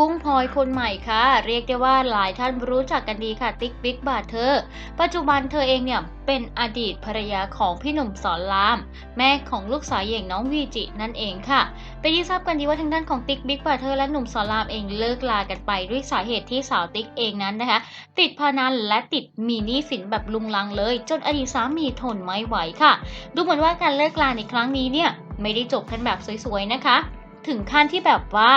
กุ้งพลอยคนใหม่ค่ะ เรียกได้ว่าหลายท่านรู้จักกันดีค่ะ ติ๊กบิ๊กบาทเธอ ปัจจุบันเธอเองเนี่ยเป็นอดีตภรรยาของพี่หนุ่มสอนราม แม่ของลูกสาวอย่างน้องวีจินั่นเองค่ะเป็นที่ทราบกันดีว่าทางด้านของติ๊กบิ๊กบาทเธอและหนุ่มสอนรามเองเลิกลากันไปด้วยสาเหตุที่สาวติ๊กเองนั้นนะคะ ติดพนันและติดมีหนี้สินแบบลุงลังเลย จนอดีตสามีทนไม่ไหวค่ะ ดูเหมือนว่าการเลิกลาในครั้งนี้เนี่ยไม่ได้จบกันแบบสวยๆนะคะ ถึงขั้นที่แบบว่า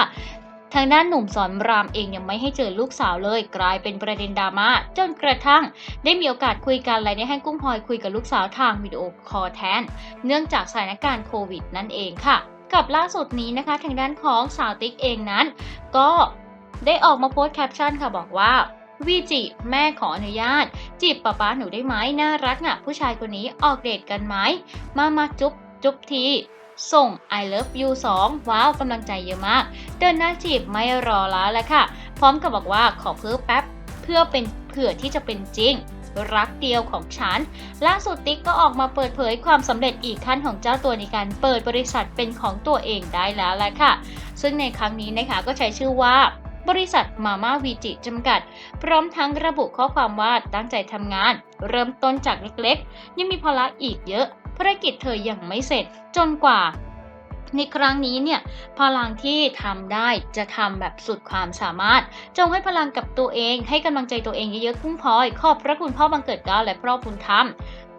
ทางด้านหนุ่มสอนรามเองยังไม่ให้เจอลูกสาวเลย กลายเป็นประเด็นดราม่าจนกระทั่ง ได้มีโอกาสคุยกันและได้ให้กุ้งพลอยคุยกับลูกสาวทางวิดีโอคอลแทน เนื่องจากสถานการณ์โควิดนั่นเองค่ะ กับล่าสุดนี้นะคะ ทางด้านของสาวติ๊กเองนั้น ก็ได้ออกมาโพสต์แคปชั่นค่ะบอกว่าวีจิแม่ขออนุญาต จีบป๊าป๊าหนูได้ไหมน่ารักอะ ผู้ชายคนนี้ออกเดทกันไหมมามาจุ๊บจุ๊บที ส่ง I love you 2 ว้าวกำลังใจเยอะมาก เดินหน้าจีบไม่รอแล้วแหละค่ะ พร้อมกับบอกว่าขอเพิ่มแป๊บเพื่อเป็นเผื่อที่จะเป็นจริงรักเดียวของฉันล่าสุดติ๊กก็ออกมาเปิดเผยความสำเร็จอีกขั้นของเจ้าตัวในการเปิดบริษัทเป็นของตัวเองได้แล้วแหละค่ะ ซึ่งในครั้งนี้นะคะก็ใช้ชื่อว่า บริษัทมาม่าวีจิจำกัด พร้อมทั้งระบุข้อความว่าตั้งใจทำงาน เริ่มต้นจากเล็กๆ ยังมีภาระอีกเยอะ ภารกิจเธอยังไม่เสร็จจนกว่า ในครั้งนี้เนี่ยพลังที่ทำได้จะทำแบบสุดความสามารถ จงให้พลังกับตัวเอง ให้กำลังใจตัวเองเยอะๆกุ้งพลอยขอบพระคุณพ่อบังเกิดเกล้าและพ่อบุญธรรม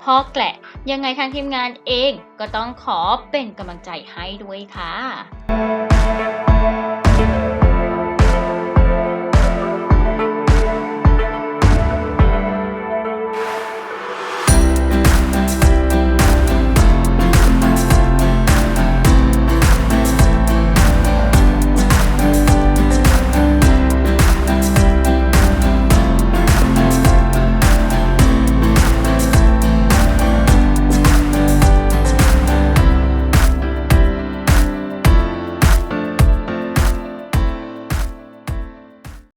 พ่อแกละยังไงทางทีมงานเองก็ต้องขอเป็นกำลังใจให้ด้วยค่ะ